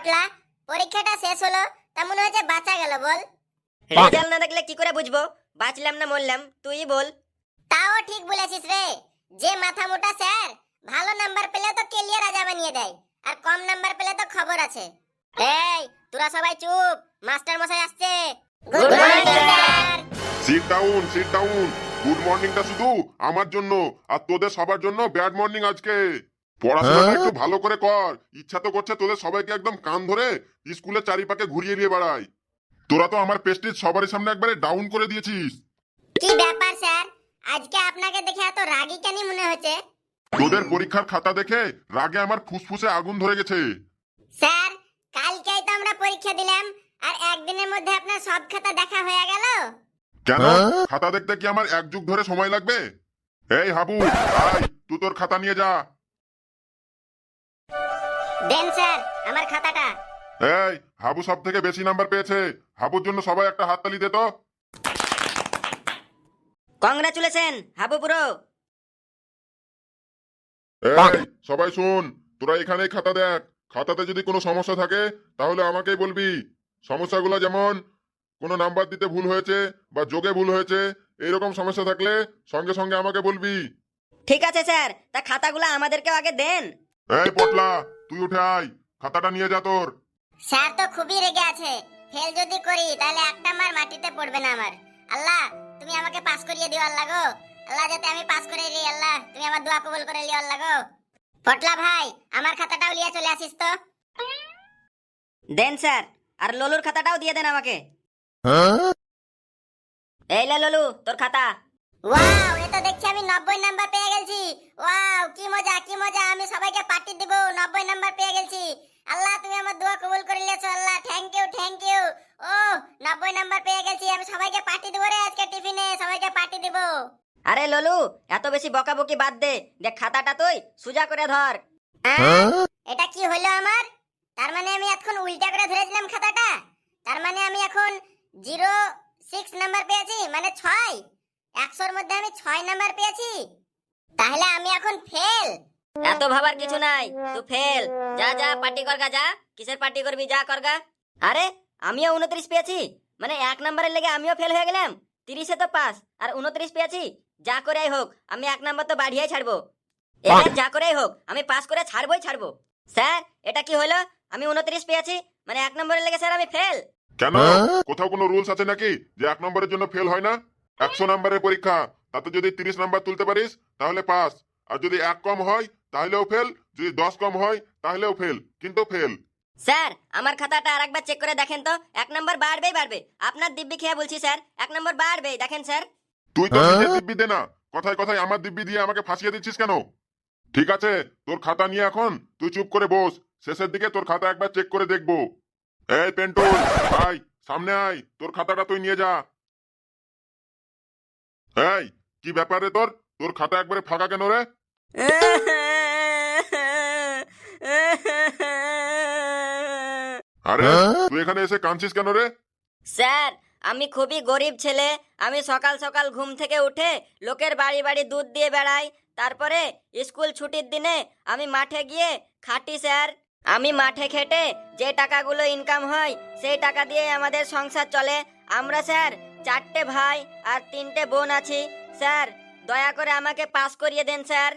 পটলা পরীক্ষাটা শেষ হলো তা মনে হচ্ছে বাঁচা গেল বল। রেজাল্ট না দেখলে কি করে বুঝব? বাঁচলাম না মরলাম তুই বল। তাও ঠিক বলেছিস রে। যে মাথা মোটা স্যার ভালো নাম্বার পেলে তো কেলিয়ে রাজা বানিয়ে দেয় আর কম নাম্বার পেলে তো খবর আছে। এই তোরা সবাই চুপ মাস্টার মশাই আসছে। Good morning sir sit down sit down good মর্নিংটা শুধু আমার জন্য আর তোদের সবার জন্য ব্যাড মর্নিং আজকে। পড়াশোনাটা একটু ভালো করে কর। ইচ্ছা তো করছে তোদের সবাইকে একদম কান ধরে স্কুলের চারিপাকে ঘুরিয়ে দিয়ে বেড়াই। তোরা তো আমার পেস্টিজ সবারই সামনে একবারে ডাউন করে দিয়েছিস। কি ব্যাপার স্যার? আজকে আপনাকে দেখে এত রাগী কেন মনে হচ্ছে? তোদের পরীক্ষার খাতা দেখে রাগে আমার ফুসফুসে আগুন ধরে গেছে। স্যার কালকেই তো আমরা পরীক্ষা দিলাম আর একদিনের মধ্যে আপনার সব খাতা দেখা হয়ে গেল? কেন? খাতা দেখতে কি আমার এক যুগ ধরে সময় লাগবে? এই হাবু আয় তুই তোর খাতা নিয়ে যা। দেন স্যার আমার খাতাটা। এই হাবু সব থেকে বেশি নাম্বার পেয়েছে। হাবুর জন্য সবাই একটা হাততালি দে তো। কংগ্রাচুলেশন হাবু পুরো। এই সবাই শুন তোরা এখানেই খাতা দেখ। খাতাতে যদি কোনো সমস্যা থাকে তাহলে আমাকেই বলবি। সমস্যাগুলো যেমন কোনো নাম্বার দিতে ভুল হয়েছে বা যোগে ভুল হয়েছে এইরকম সমস্যা থাকলে সঙ্গে সঙ্গে আমাকে বলবি। ঠিক আছে স্যার তা খাতাগুলো আমাদেরকেও আগে দেন। এই পটলা তুই উঠে আয় খাতাটা নিয়ে যা তোর। স্যার তো খুবই রেগে আছে। ফেল যদি করি তাহলে একটা মার মাটিতে পড়বে না আমার। আল্লাহ তুমি আমাকে পাস করিয়ে দিও আল্লাহ গো। আল্লাহ যাতে আমি পাস করে দিই আল্লাহ। তুমি আমার দোয়া কবুল করে লিও আল্লাহ গো। পটলা ভাই আমার খাতাটাও লিয়ে চলে আসিস তো। দেন স্যার আর ললুর খাতাটাও দিয়ে দেন আমাকে। এই লে ললু তোর খাতা। ওয়াও এ তো দেখছি আমি নব্বই নাম্বার পেয়ে গেছি। ওয়াও কি মজা কি মজা আমি সবাইকে পার্টি দিব নব্বই নাম্বার পেয়ে গেছি। আল্লাহ তুমি আমার দোয়া কবুল করে লিয়েছো Allah. Thank you thank you ও নব্বই নাম্বার পেয়ে গেছি আমি সবাইকে পার্টি দেবো রে আজকে টিফিনে সবাইকে পার্টি দিব। আরে ললু এত বেশি বকাবকি বাদ দে দেখ খাতাটা তুই সুজা করে ধর। এটা কি হলো আমার? তার মানে আমি এখন উল্টা করে ধরেছিলাম খাতাটা? তার মানে আমি এখন জিরো সিক্স নাম্বার পেয়েছি মানে ছয়? একশোর মধ্যে আমি ছয় নাম্বার পেয়েছি। তাহলে আমি এখন ফেল এত ভাবার কিছু নাই তুই ফেল যা যা পার্টি করগা যা। কিসের পার্টি করবি যা করগা। আরে আমিও উনত্রিশ পেয়েছি। মানে এক নম্বরের লেগে আমিও ফেল হয়ে গেলাম। তিরিশে তো পাস আর উনত্রিশ পেয়েছি। যা করেই হোক আমি এক নম্বর তো বাড়িয়ে ছাড়বো। এবার যা করেই হোক আমি পাস করে ছাড়বই ছাড়বো। স্যার এটা কি হলো? আমি উনত্রিশ পেয়েছি মানে এক নম্বরের লেগে স্যার আমি ফেল কেন? কোথাও কোনো রুলস আছে নাকি যে এক নম্বরের জন্য ফেল হয় না? একশো নাম্বারের পরীক্ষা। তাতে যদি তিরিশ নাম্বার তুলতে পারিস তাহলে পাস। আর যদি এক কম হয় তাহলেও ফেল। যদি দশ কম হয় তাহলেও ফেল। কিন্তু ফেল। স্যার আমার খাতাটা আর একবার চেক করে দেখেন তো। এক নম্বর বাড়বেই বাড়বে। আপনার দিব্যি খেয়ে বলছি স্যার। এক নম্বর বাড়বেই। দেখেন স্যার। তুই তো নিজের দিব্যি দে না। কথায় কথায় আমার দিব্যি দিয়ে আমাকে ফাঁসিয়ে দিচ্ছিস কেন? ঠিক আছে তোর খাতা নিয়ে এখন তুই চুপ করে বস। শেষের দিকে তোর খাতা একবার চেক করে দেখব। এই পেন্টুল আয় সামনে আয়। তোর খাতাটা তুই নিয়ে যা। এই কি ব্যাপারে তোর? তোর খাতা একবারে ফাঁকা কেন রে? আরে তুই এখানে এসে কাঁদছিস কেন রে? স্যার আমি খুবই গরিব ছেলে। আমি সকাল সকাল ঘুম থেকে উঠে লোকের বাড়ি বাড়ি দুধ দিয়ে বেড়াই। তারপরে স্কুল ছুটির দিনে আমি মাঠে গিয়ে খাটি স্যার। আমি মাঠে খেটে যে টাকাগুলো ইনকাম হয় সেই টাকা দিয়ে আমাদের সংসার চলে। আমরা স্যার চারটে ভাই আর তিনটে বোন আছি। স্যার দয়া করে আমাকে পাস করিয়ে দেন স্যার।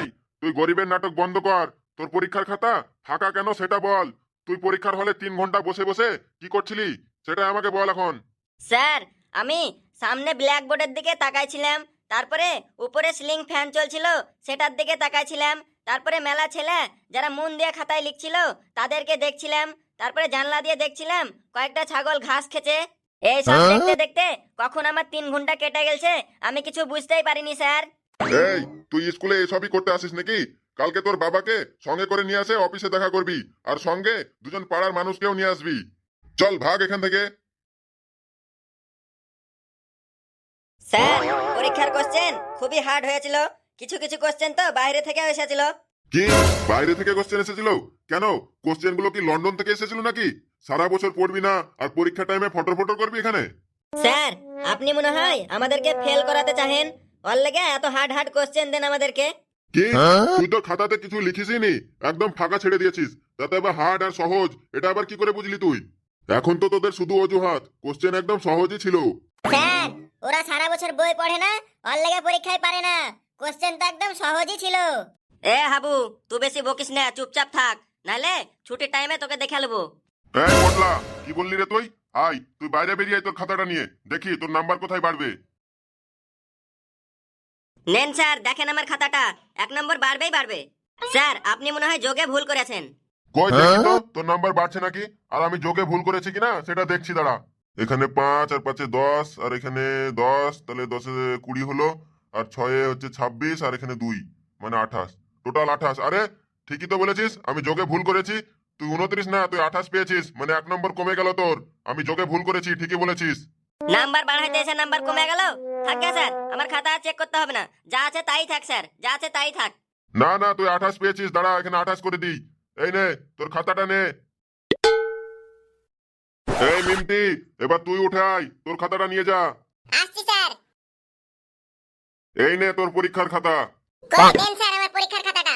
এই তুই গরিবের নাটক বন্ধ কর। তোর পরীক্ষার খাতা? ফাঁকা কেন সেটা বল। তুই পরীক্ষার হলে তিন ঘণ্টা বসে বসে কি করছিলি? সেটা আমাকে বল এখন। স্যার আমি সামনে ব্ল্যাকবোর্ডের দিকে তাকাইছিলাম। তারপরে উপরে সিলিং ফ্যান চলছিল সেটার দিকে তাকাইছিলাম। তারপরে মেলা ছেলে যারা মন দিয়ে খাতায় লিখছিল তাদেরকে দেখছিলাম। তারপরে জানলা দিয়ে দেখছিলাম কয়েকটা ছাগল ঘাস খেছে এই সব দেখতে দেখতে। কখন আমার তিন ঘণ্টা কেটে গেছে আমি কিছু বুঝতেই পারিনি স্যার। এই তুই স্কুলে এসবই করতে আসিস নাকি? কালকে তোর বাবাকে সঙ্গে করে নিয়ে আসে অফিসে দেখা করবি আর সঙ্গে দুজন পাড়ার মানুষকেও নিয়ে আসবি। চল ভাগ এখান থেকে। স্যার পরীক্ষার কোশ্চেন খুবই হার্ড হয়েছিল। কিছু কিছু কোশ্চেন তো বাইরে থেকে এসেছিল। কি? বাইরে থেকে কোশ্চেন এসেছিল? কেন? কোশ্চেনগুলো কি লন্ডন থেকে এসেছিল নাকি? সারা বছর পড়বি না আর পরীক্ষা টাইমে ফটো ফটো করবি এখানে? স্যার আপনি মনে হয় আমাদেরকে ফেল করাতে চাহেন। ওর লেগে এত হার্ড হার্ড কোশ্চেন দেন আমাদেরকে। কি? তুই তো খাতাতে কিছু লিখিসই নি। একদম ফাঁকা ছেড়ে দিয়েছিস। তাতে আবার হার্ড আর সহজ এটা আবার কি করে বুঝলি তুই? এখন তো তোদের শুধু অজুহাত। কোশ্চেন একদম সহজই ছিল। স্যার ওরা সারা বছর বই পড়ে না ওর লেগে পরীক্ষায় পারে না। কোশ্চেন তো একদম সহজই ছিল। এ হাবু তুই বেশি বকিস না চুপচাপ থাক। নাহলে ছুটির টাইমে তোকে দেখে নেব এই পটলা কি বললি রে তুই? আয় তুই বাইরে বেরিয়ে আয় তোর খাতাটা নিয়ে। দেখি তোর নাম্বার কোথায় বাড়বে? নেন স্যার দেখেন আমার খাতাটা। এক নম্বর বাড়বেই বাড়বে। স্যার আপনি মনে হয় যোগে ভুল করেছেন। কই দেখি তো তোর নাম্বার বাড়ছে নাকি? আর আমি যোগে ভুল করেছি কিনা সেটা দেখছি দাঁড়া। এখানে পাঁচ আর পাঁচে দশ আর এখানে দশ তাহলে দশে কুড়ি হলো আর ছয়ে হচ্ছে ছাব্বিশ আর এখানে দুই মানে আঠাশ। টোটাল আঠাশ। আরে ঠিকই তো বলেছিস আমি যোগে ভুল করেছি তুই উনত্রিশ না তুই আঠাশ পেয়েছিস। মানে এক নম্বর কমে গেল তোর। আমি যোগে ভুল করেছি ঠিকই বলেছিস। নাম্বার বাড়াইতে এসে নাম্বার কমে গেল? থাক স্যার আমার খাতা চেক করতে হবে না। যা আছে তাই থাক স্যার যা আছে তাই থাক। না না তুই আঠাশ পেয়েছিস দাঁড়া এখানে আঠাশ করে দিই। এই নে তোর খাতাটা নে। এই মিমটি এবার তুই উঠে আয় তোর খাতাটা নিয়ে যা। আসছি স্যার। এই নে তোর পরীক্ষার খাতা। কই দেন স্যার আমার পরীক্ষার খাতাটা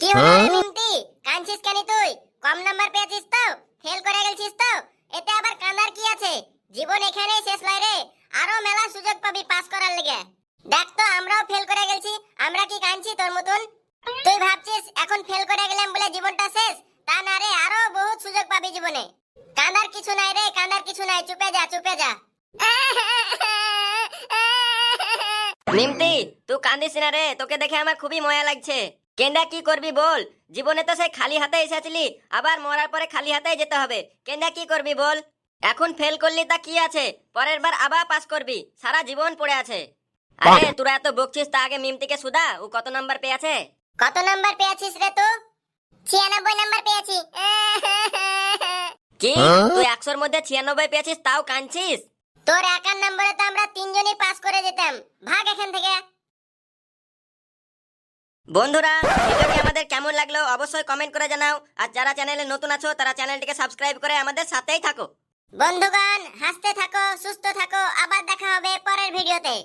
কি হলো রে মিমতি কাঁদছিস কেন তুই কম নাম্বার পেয়েছিস তো ফেল করে গেছিস তো এতে আবার কাঁদার কি আছে জীবন এখানেই শেষ নয় রে আরও মেলা সুযোগ পাবি পাস করার লেগে। দেখ তো, আমরাও ফেল করে গেছি আমরা কি কাঁদছি তোর মতন? তুই ভাবছিস, এখন ফেল করে গেলাম বলে জীবনটা শেষ? তা না রে, আরও বহুত সুযোগ পাবি জীবনে। কাঁদার কিছু নাই রে, কাঁদার কিছু নাই, চুপে যা চুপে যা। মিমতি তুই কান্দিস না রে, তোকে দেখে আমার খুবই ময়া লাগছে। কেন্দা, কি করবি বল? জীবনে তো সেই খালি হাতে এসেছিলি, আবার মরার পরে খালি হাতেই যেতে হবে। কেন্দা, কি করবি বল? এখন ফেল করলি তা কি আছে? পরের বার আবার পাস করবি। সারা জীবন পড়ে আছে। আরে তোরা এত বকছিস তা আগে মিমতিকে সুদা ও কত নাম্বার পেয়েছে? কত নাম্বার পেয়েছিস রে তুই ছিয়ানব্বই নাম্বার পেয়েছি। কি? তুই একশোর মধ্যে ছিয়ানব্বই পেয়েছিস তাও কাঁদছিস? তোর একার নম্বরে তো আমরা তিনজনই পাস করে যেতাম। ভাগ এখান থেকে। বন্ধুরা ভিডিওটি আমাদের কেমন লাগল অবশ্যই কমেন্ট করে জানাও। আর যারা চ্যানেলে নতুন আছো তারা চ্যানেলটিকে সাবস্ক্রাইব করে আমাদের সাথেই থাকো। বন্ধুগণ হাসতে থাকো সুস্থ থাকো। আবার দেখা হবে পরের ভিডিওতে।